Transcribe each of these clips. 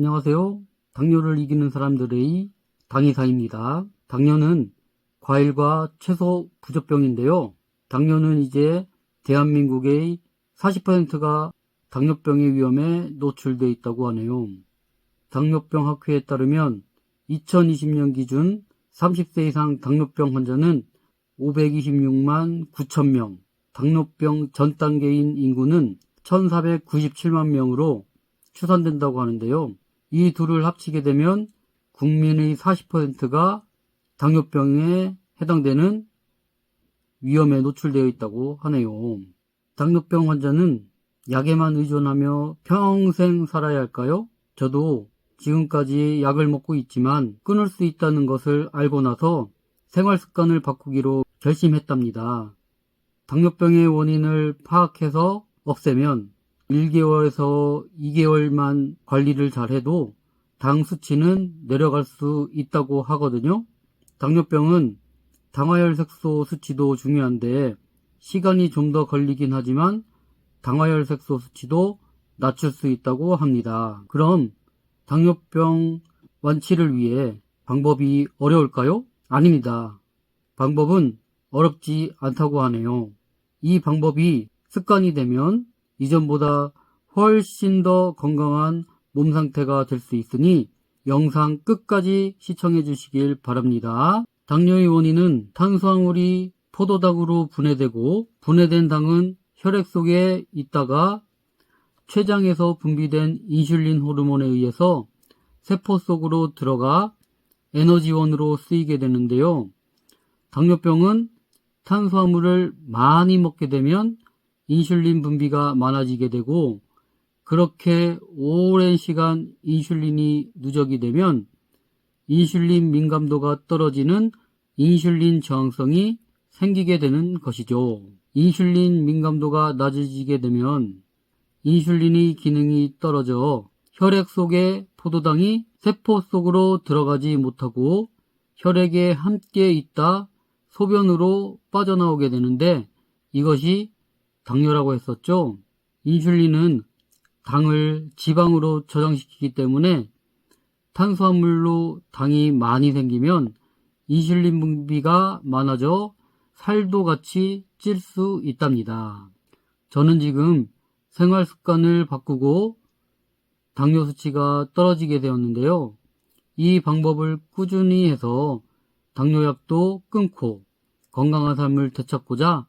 안녕하세요. 당뇨를 이기는 사람들의 당의사입니다. 당뇨는 과일과 채소 부조병인데요. 당뇨는 이제 대한민국의 40%가 당뇨병의 위험에 노출되어 있다고 하네요. 당뇨병 학회에 따르면 2020년 기준 30세 이상 당뇨병 환자는 526만 9천 명, 당뇨병 전 단계인 인구는 1497만 명으로 추산된다고 하는데요. 이 둘을 합치게 되면 국민의 40%가 당뇨병에 해당되는 위험에 노출되어 있다고 하네요. 당뇨병 환자는 약에만 의존하며 평생 살아야 할까요? 저도 지금까지 약을 먹고 있지만 끊을 수 있다는 것을 알고 나서 생활 습관을 바꾸기로 결심했답니다. 당뇨병의 원인을 파악해서 없애면 1개월에서 2개월만 관리를 잘해도 당 수치는 내려갈 수 있다고 하거든요. 당뇨병은 당화혈 색소 수치도 중요한데 시간이 좀 더 걸리긴 하지만 당화혈 색소 수치도 낮출 수 있다고 합니다. 그럼 당뇨병 완치를 위해 방법이 어려울까요? 아닙니다. 방법은 어렵지 않다고 하네요. 이 방법이 습관이 되면 이전보다 훨씬 더 건강한 몸 상태가 될 수 있으니 영상 끝까지 시청해 주시길 바랍니다. 당뇨의 원인은 탄수화물이 포도당으로 분해되고 분해된 당은 혈액 속에 있다가 췌장에서 분비된 인슐린 호르몬에 의해서 세포 속으로 들어가 에너지원으로 쓰이게 되는데요. 당뇨병은 탄수화물을 많이 먹게 되면 인슐린 분비가 많아지게 되고 그렇게 오랜 시간 인슐린이 누적이 되면 인슐린 민감도가 떨어지는 인슐린 저항성이 생기게 되는 것이죠. 인슐린 민감도가 낮아지게 되면 인슐린의 기능이 떨어져 혈액 속에 포도당이 세포 속으로 들어가지 못하고 혈액에 함께 있다 소변으로 빠져나오게 되는데 이것이 당뇨라고 했었죠. 인슐린은 당을 지방으로 저장시키기 때문에 탄수화물로 당이 많이 생기면 인슐린 분비가 많아져 살도 같이 찔 수 있답니다. 저는 지금 생활 습관을 바꾸고 당뇨 수치가 떨어지게 되었는데요. 이 방법을 꾸준히 해서 당뇨약도 끊고 건강한 삶을 되찾고자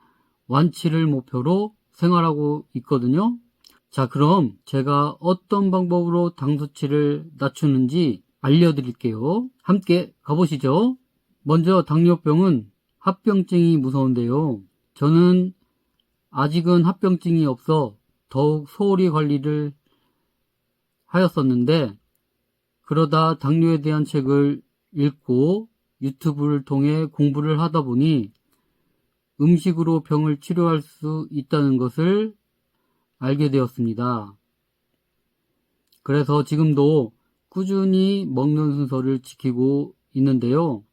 완치를 목표로 생활하고 있거든요. 자, 그럼 제가 어떤 방법으로 당 수치를 낮추는지 알려드릴게요. 함께 가보시죠. 먼저 당뇨병은 합병증이 무서운데요. 저는 아직은 합병증이 없어 더욱 소홀히 관리를 하였었는데 그러다 당뇨에 대한 책을 읽고 유튜브를 통해 공부를 하다 보니 음식으로 병을 치료할 수 있다는 것을 알게 되었습니다. 그래서 지금도 꾸준히 먹는 순서를 지키고 있는데요.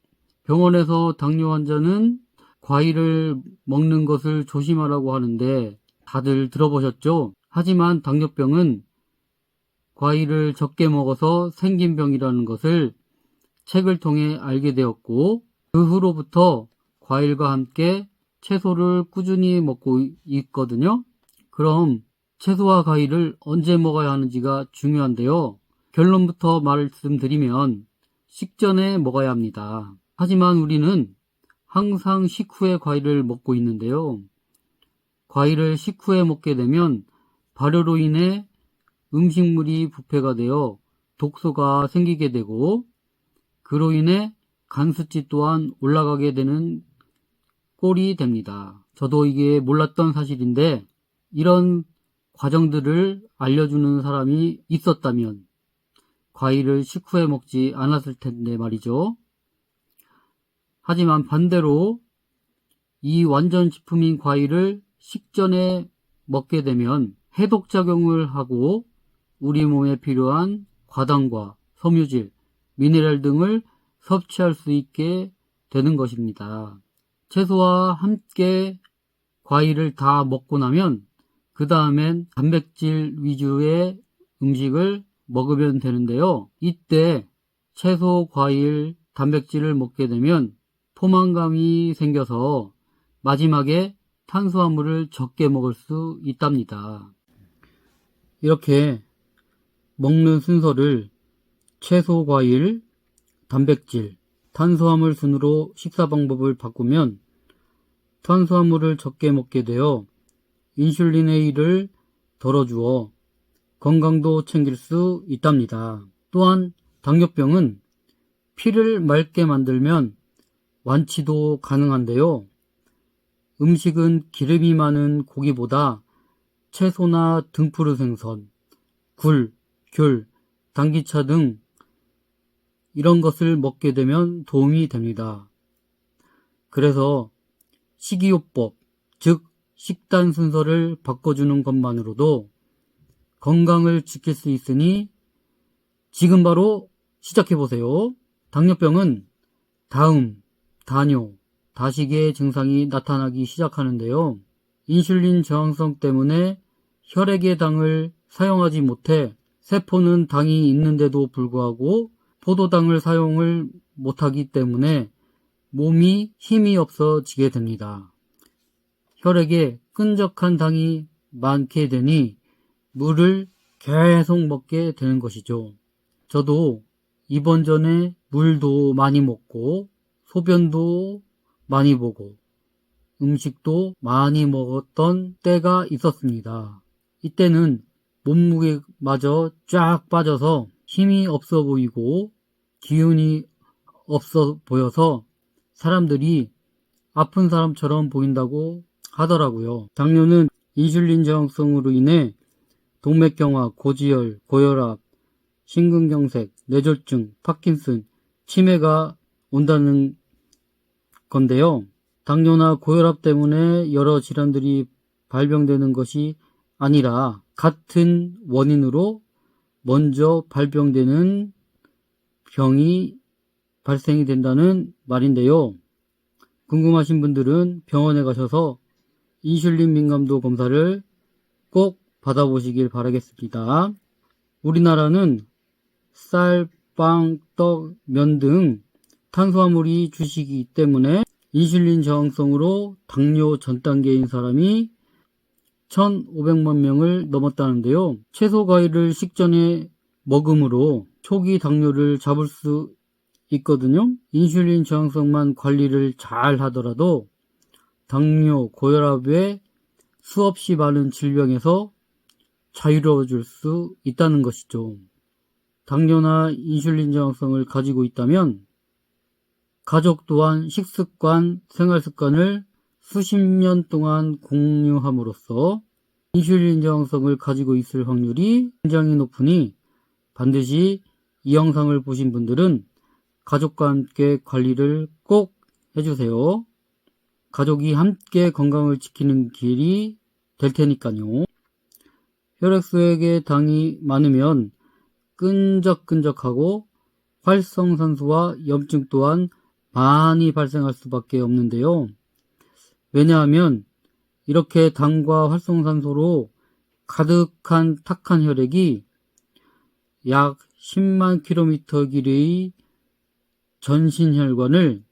병원에서 당뇨 환자는 과일을 먹는 것을 조심하라고 하는데 다들 들어보셨죠? 하지만 당뇨병은 과일을 적게 먹어서 생긴 병이라는 것을 책을 통해 알게 되었고 그 후로부터 과일과 함께 채소를 꾸준히 먹고 있거든요. 그럼 채소와 과일을 언제 먹어야 하는지가 중요한데요. 결론부터 말씀드리면 식전에 먹어야 합니다. 하지만 우리는 항상 식후에 과일을 먹고 있는데요. 과일을 식후에 먹게 되면 발효로 인해 음식물이 부패가 되어 독소가 생기게 되고 그로 인해 간 수치 또한 올라가게 되는 꼴이 됩니다. 저도 이게 몰랐던 사실인데 이런 과정들을 알려주는 사람이 있었다면 과일을 식후에 먹지 않았을 텐데 말이죠. 하지만 반대로 이 완전 식품인 과일을 식전에 먹게 되면 해독작용을 하고 우리 몸에 필요한 과당과 섬유질, 미네랄 등을 섭취할 수 있게 되는 것입니다. 채소와 함께 과일을 다 먹고 나면 그 다음엔 단백질 위주의 음식을 먹으면 되는데요. 이때 채소, 과일, 단백질을 먹게 되면 포만감이 생겨서 마지막에 탄수화물을 적게 먹을 수 있답니다. 이렇게 먹는 순서를 채소, 과일, 단백질, 탄수화물 순으로 식사 방법을 바꾸면 탄수화물을 적게 먹게 되어 인슐린의 일을 덜어주어 건강도 챙길 수 있답니다. 또한 당뇨병은 피를 맑게 만들면 완치도 가능한데요. 음식은 기름이 많은 고기보다 채소나 등푸르 생선, 굴, 귤, 당기차 등 이런 것을 먹게 되면 도움이 됩니다. 그래서 식이요법, 즉 식단 순서를 바꿔주는 것만으로도 건강을 지킬 수 있으니 지금 바로 시작해보세요. 당뇨병은 다음, 다뇨, 다시계 증상이 나타나기 시작하는데요. 인슐린 저항성 때문에 혈액의 당을 사용하지 못해 세포는 당이 있는데도 불구하고 포도당을 사용을 못하기 때문에 몸이 힘이 없어지게 됩니다. 혈액에 끈적한 당이 많게 되니 물을 계속 먹게 되는 것이죠. 저도 이번 전에 물도 많이 먹고 소변도 많이 보고 음식도 많이 먹었던 때가 있었습니다. 이때는 몸무게마저 쫙 빠져서 힘이 없어 보이고 기운이 없어 보여서 사람들이 아픈 사람처럼 보인다고 하더라고요. 당뇨는 인슐린 저항성으로 인해 동맥경화, 고지혈, 고혈압, 심근경색, 뇌졸중, 파킨슨, 치매가 온다는 건데요. 당뇨나 고혈압 때문에 여러 질환들이 발병되는 것이 아니라 같은 원인으로 먼저 발병되는 병이 발생이 된다는 말인데요. 궁금하신 분들은 병원에 가셔서 인슐린 민감도 검사를 꼭 받아보시길 바라겠습니다. 우리나라는 쌀, 빵, 떡, 면 등 탄수화물이 주식이기 때문에 인슐린 저항성으로 당뇨 전 단계인 사람이 1,500만 명을 넘었다는데요. 채소 과일을 식전에 먹음으로 초기 당뇨를 잡을 수 있거든요. 인슐린 저항성만 관리를 잘 하더라도 당뇨, 고혈압 외 수없이 많은 질병에서 자유로워질 수 있다는 것이죠. 당뇨나 인슐린 저항성을 가지고 있다면 가족 또한 식습관, 생활 습관을 수십 년 동안 공유함으로써 인슐린 저항성을 가지고 있을 확률이 굉장히 높으니 반드시 이 영상을 보신 분들은 가족과 함께 관리를 꼭 해주세요. 가족이 함께 건강을 지키는 길이 될 테니까요. 혈액수액에 당이 많으면 끈적끈적하고 활성산소와 염증 또한 많이 발생할 수밖에 없는데요. 왜냐하면 이렇게 당과 활성산소로 가득한 탁한 혈액이 약 10만 킬로미터 길이의 전신혈관을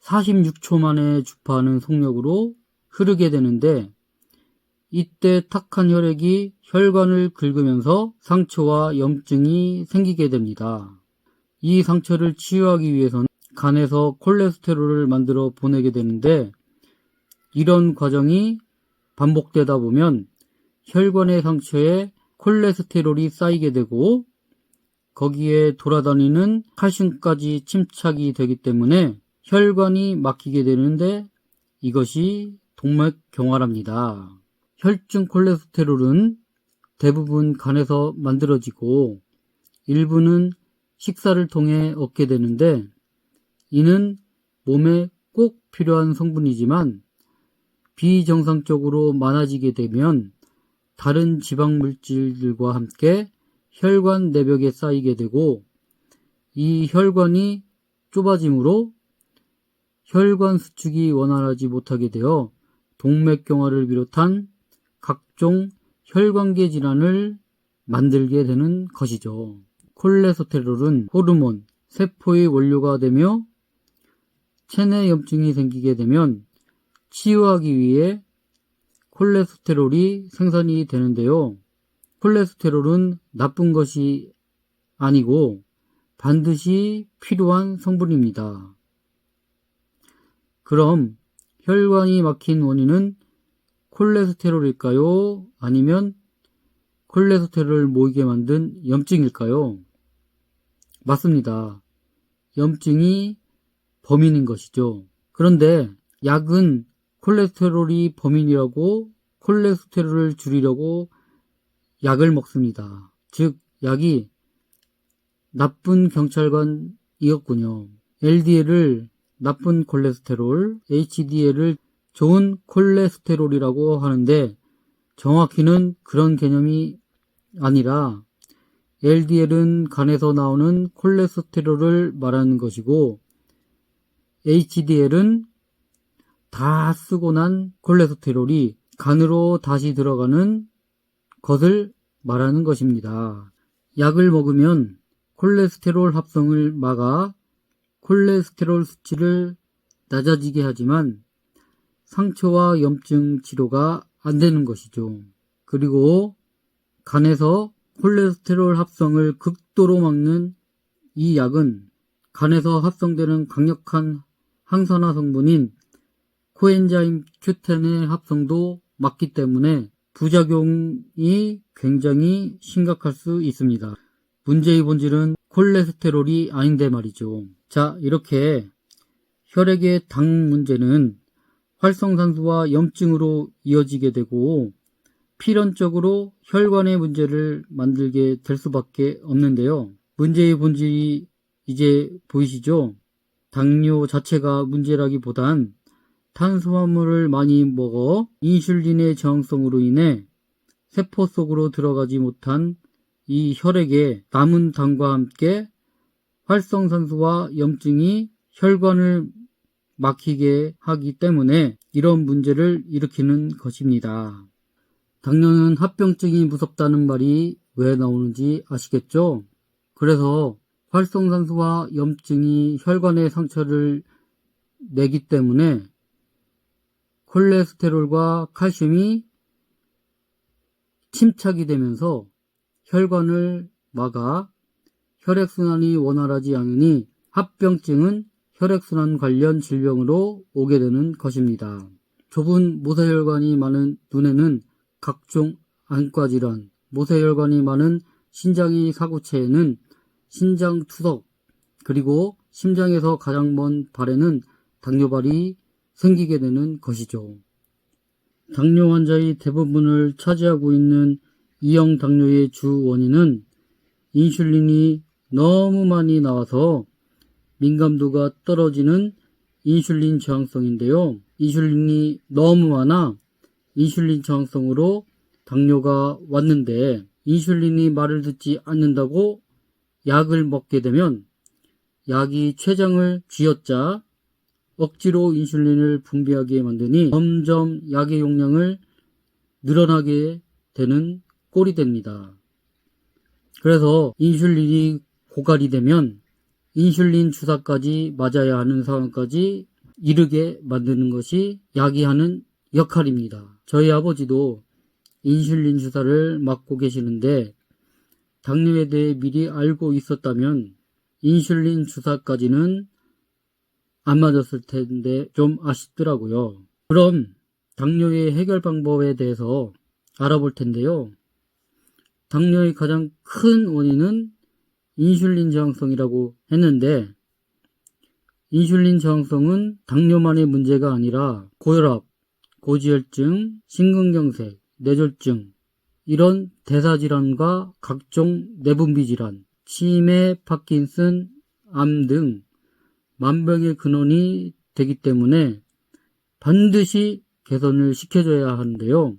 46초 만에 주파하는 속력으로 흐르게 되는데 이때 탁한 혈액이 혈관을 긁으면서 상처와 염증이 생기게 됩니다. 이 상처를 치유하기 위해서는 간에서 콜레스테롤을 만들어 보내게 되는데 이런 과정이 반복되다 보면 혈관의 상처에 콜레스테롤이 쌓이게 되고 거기에 돌아다니는 칼슘까지 침착이 되기 때문에 혈관이 막히게 되는데 이것이 동맥경화랍니다. 혈중 콜레스테롤은 대부분 간에서 만들어지고 일부는 식사를 통해 얻게 되는데 이는 몸에 꼭 필요한 성분이지만 비정상적으로 많아지게 되면 다른 지방 물질들과 함께 혈관 내벽에 쌓이게 되고 이 혈관이 좁아지므로 혈관 수축이 원활하지 못하게 되어 동맥경화를 비롯한 각종 혈관계 질환을 만들게 되는 것이죠. 콜레스테롤은 호르몬, 세포의 원료가 되며 체내 염증이 생기게 되면 치유하기 위해 콜레스테롤이 생산이 되는데요. 콜레스테롤은 나쁜 것이 아니고 반드시 필요한 성분입니다. 그럼 혈관이 막힌 원인은 콜레스테롤일까요? 아니면 콜레스테롤을 모이게 만든 염증일까요? 맞습니다. 염증이 범인인 것이죠. 그런데 약은 콜레스테롤이 범인이라고 콜레스테롤을 줄이려고 약을 먹습니다. 즉, 약이 나쁜 경찰관이었군요. LDL을 나쁜 콜레스테롤, HDL을 좋은 콜레스테롤이라고 하는데 정확히는 그런 개념이 아니라 LDL은 간에서 나오는 콜레스테롤을 말하는 것이고 HDL은 다 쓰고 난 콜레스테롤이 간으로 다시 들어가는 것을 말하는 것입니다. 약을 먹으면 콜레스테롤 합성을 막아 콜레스테롤 수치를 낮아지게 하지만 상처와 염증 치료가 안 되는 것이죠. 그리고 간에서 콜레스테롤 합성을 극도로 막는 이 약은 간에서 합성되는 강력한 항산화 성분인 코엔자임 Q10의 합성도 막기 때문에 부작용이 굉장히 심각할 수 있습니다. 문제의 본질은 콜레스테롤이 아닌데 말이죠. 자, 이렇게 혈액의 당 문제는 활성산소와 염증으로 이어지게 되고 필연적으로 혈관의 문제를 만들게 될 수밖에 없는데요. 문제의 본질이 이제 보이시죠? 당뇨 자체가 문제라기보단 탄수화물을 많이 먹어 인슐린의 저항성으로 인해 세포 속으로 들어가지 못한 이 혈액에 남은 당과 함께 활성산소와 염증이 혈관을 막히게 하기 때문에 이런 문제를 일으키는 것입니다. 당뇨는 합병증이 무섭다는 말이 왜 나오는지 아시겠죠? 그래서 활성산소와 염증이 혈관에 상처를 내기 때문에 콜레스테롤과 칼슘이 침착이 되면서 혈관을 막아 혈액순환이 원활하지 않으니 합병증은 혈액순환 관련 질병으로 오게 되는 것입니다. 좁은 모세혈관이 많은 눈에는 각종 안과질환, 모세혈관이 많은 신장의 사구체에는 신장투석, 그리고 심장에서 가장 먼 발에는 당뇨발이 생기게 되는 것이죠. 당뇨 환자의 대부분을 차지하고 있는 이형 당뇨의 주 원인은 인슐린이 너무 많이 나와서 민감도가 떨어지는 인슐린 저항성인데요. 인슐린이 너무 많아 인슐린 저항성으로 당뇨가 왔는데 인슐린이 말을 듣지 않는다고 약을 먹게 되면 약이 췌장을 쥐어짜 억지로 인슐린을 분비하게 만드니 점점 약의 용량을 늘어나게 되는 꼴이 됩니다. 그래서 인슐린이 고갈이 되면 인슐린 주사까지 맞아야 하는 상황까지 이르게 만드는 것이 약이 하는 역할입니다. 저희 아버지도 인슐린 주사를 맞고 계시는데 당뇨에 대해 미리 알고 있었다면 인슐린 주사까지는 안 맞았을 텐데 좀 아쉽더라고요. 그럼 당뇨의 해결 방법에 대해서 알아볼 텐데요. 당뇨의 가장 큰 원인은 인슐린 저항성이라고 했는데 인슐린 저항성은 당뇨만의 문제가 아니라 고혈압, 고지혈증, 심근경색, 뇌졸중 이런 대사질환과 각종 내분비 질환, 치매, 파킨슨, 암 등 만병의 근원이 되기 때문에 반드시 개선을 시켜줘야 하는데요.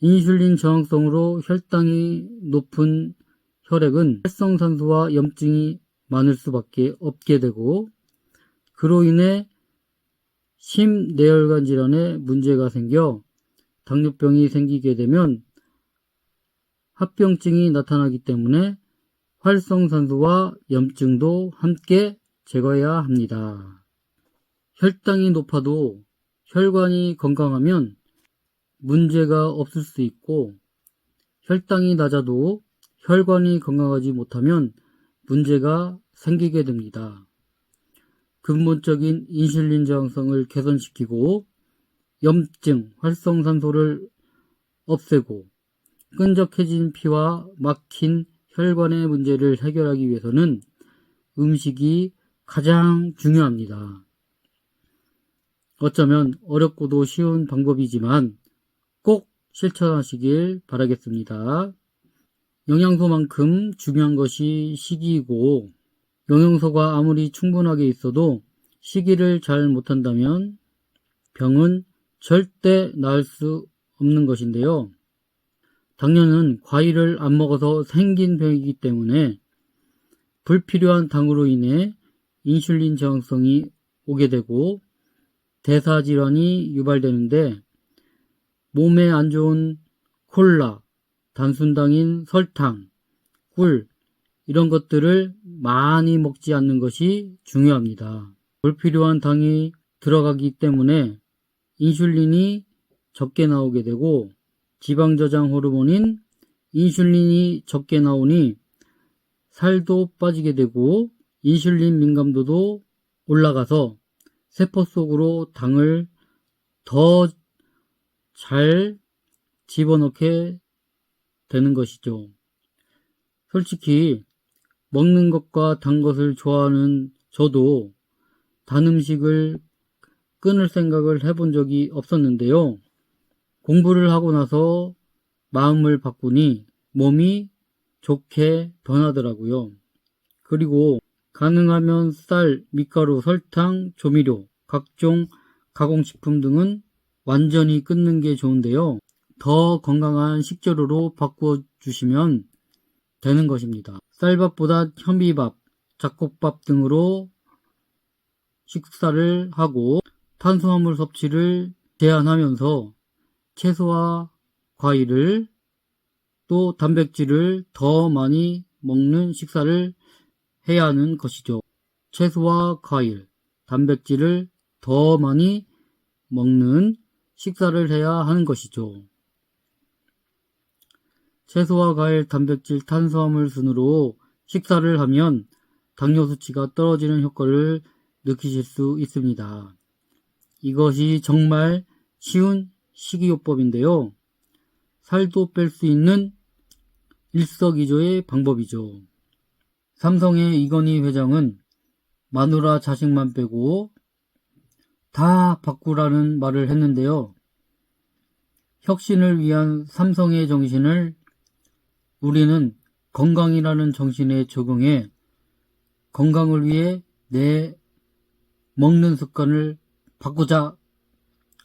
인슐린 저항성으로 혈당이 높은 혈액은 활성산소와 염증이 많을 수밖에 없게 되고 그로 인해 심내혈관 질환에 문제가 생겨 당뇨병이 생기게 되면 합병증이 나타나기 때문에 활성산소와 염증도 함께 제거해야 합니다. 혈당이 높아도 혈관이 건강하면 문제가 없을 수 있고 혈당이 낮아도 혈관이 건강하지 못하면 문제가 생기게 됩니다. 근본적인 인슐린 저항성을 개선시키고 염증, 활성산소를 없애고 끈적해진 피와 막힌 혈관의 문제를 해결하기 위해서는 음식이 가장 중요합니다. 어쩌면 어렵고도 쉬운 방법이지만 꼭 실천하시길 바라겠습니다. 영양소만큼 중요한 것이 식이고 영양소가 아무리 충분하게 있어도 식이를 잘 못한다면 병은 절대 나을 수 없는 것인데요. 당뇨는 과일을 안 먹어서 생긴 병이기 때문에 불필요한 당으로 인해 인슐린 저항성이 오게 되고 대사 질환이 유발되는데 몸에 안 좋은 콜라, 단순당인 설탕, 꿀 이런 것들을 많이 먹지 않는 것이 중요합니다. 불필요한 당이 들어가기 때문에 인슐린이 적게 나오게 되고 지방 저장 호르몬인 인슐린이 적게 나오니 살도 빠지게 되고 인슐린 민감도도 올라가서 세포 속으로 당을 더 잘 집어넣게 되는 것이죠. 솔직히 먹는 것과 단 것을 좋아하는 저도 단 음식을 끊을 생각을 해본 적이 없었는데요. 공부를 하고 나서 마음을 바꾸니 몸이 좋게 변하더라고요. 그리고 가능하면 쌀, 밀가루, 설탕, 조미료, 각종 가공식품 등은 완전히 끊는 게 좋은데요. 더 건강한 식재료로 바꾸어 주시면 되는 것입니다. 쌀밥보다 현미밥, 잡곡밥 등으로 식사를 하고 탄수화물 섭취를 제한하면서 채소와 과일을 또 단백질을 더 많이 먹는 식사를 해야 하는 것이죠. 채소와 과일, 단백질을 더 많이 먹는 식사를 해야 하는 것이죠. 채소와 과일, 단백질, 탄수화물 순으로 식사를 하면 당뇨 수치가 떨어지는 효과를 느끼실 수 있습니다. 이것이 정말 쉬운 식이요법인데요. 살도 뺄 수 있는 일석이조의 방법이죠. 삼성의 이건희 회장은 마누라 자식만 빼고 다 바꾸라는 말을 했는데요. 혁신을 위한 삼성의 정신을 우리는 건강이라는 정신에 적용해 건강을 위해 내 먹는 습관을 바꾸자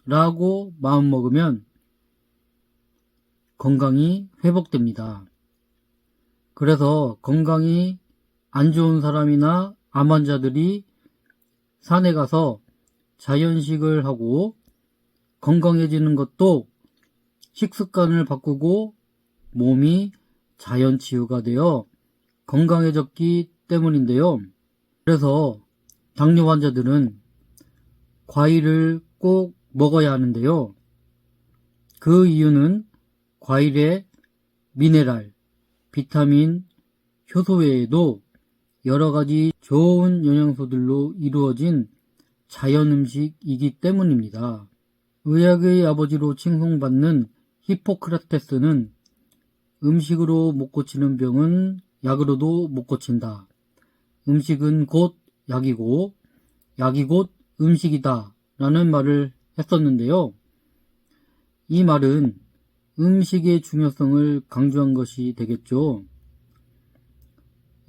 라고 마음먹으면 건강이 회복됩니다. 그래서 건강이 안 좋은 사람이나 암 환자들이 산에 가서 자연식을 하고 건강해지는 것도 식습관을 바꾸고 몸이 자연 치유가 되어 건강해졌기 때문인데요. 그래서 당뇨 환자들은 과일을 꼭 먹어야 하는데요. 그 이유는 과일에 미네랄, 비타민, 효소 외에도 여러 가지 좋은 영양소들로 이루어진 자연 음식이기 때문입니다. 의학의 아버지로 칭송받는 히포크라테스는 음식으로 못 고치는 병은 약으로도 못 고친다. 음식은 곧 약이고 약이 곧 음식이다. 라는 말을 했었는데요. 이 말은 음식의 중요성을 강조한 것이 되겠죠.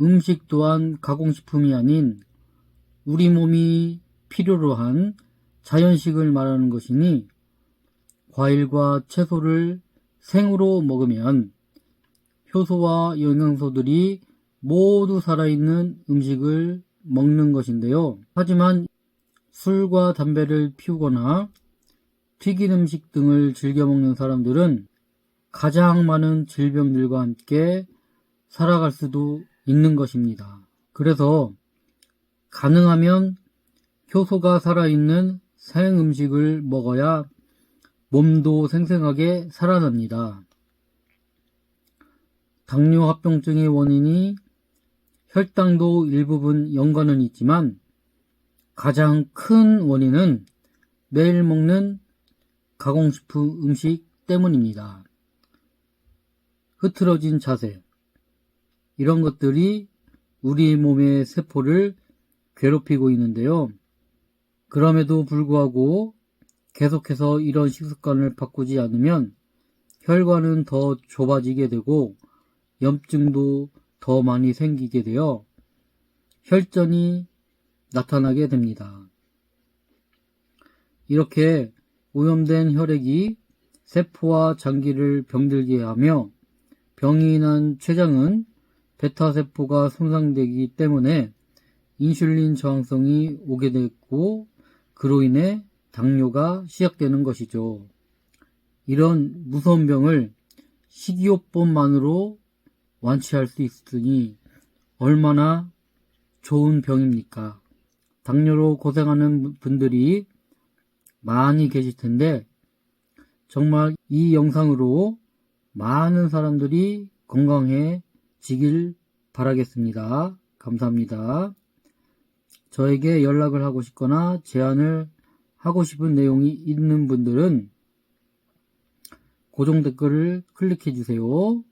음식 또한 가공식품이 아닌 우리 몸이 필요로 한 자연식을 말하는 것이니 과일과 채소를 생으로 먹으면 효소와 영양소들이 모두 살아있는 음식을 먹는 것인데요. 하지만 술과 담배를 피우거나 튀긴 음식 등을 즐겨 먹는 사람들은 가장 많은 질병들과 함께 살아갈 수도 있는 것입니다. 그래서 가능하면 효소가 살아있는 생 음식을 먹어야 몸도 생생하게 살아납니다. 당뇨 합병증의 원인이 혈당도 일부분 연관은 있지만 가장 큰 원인은 매일 먹는 가공식품 음식 때문입니다. 흐트러진 자세, 이런 것들이 우리 몸의 세포를 괴롭히고 있는데요. 그럼에도 불구하고 계속해서 이런 식습관을 바꾸지 않으면 혈관은 더 좁아지게 되고 염증도 더 많이 생기게 되어 혈전이 나타나게 됩니다. 이렇게 오염된 혈액이 세포와 장기를 병들게 하며 병이 난 췌장은 베타세포가 손상되기 때문에 인슐린 저항성이 오게 됐고 그로 인해 당뇨가 시작되는 것이죠. 이런 무서운 병을 식이요법만으로 완치할 수 있으니 얼마나 좋은 병입니까? 당뇨로 고생하는 분들이 많이 계실 텐데 정말 이 영상으로 많은 사람들이 건강해 지길 바라겠습니다. 감사합니다. 저에게 연락을 하고 싶거나 제안을 하고 싶은 내용이 있는 분들은 고정 댓글을 클릭해 주세요.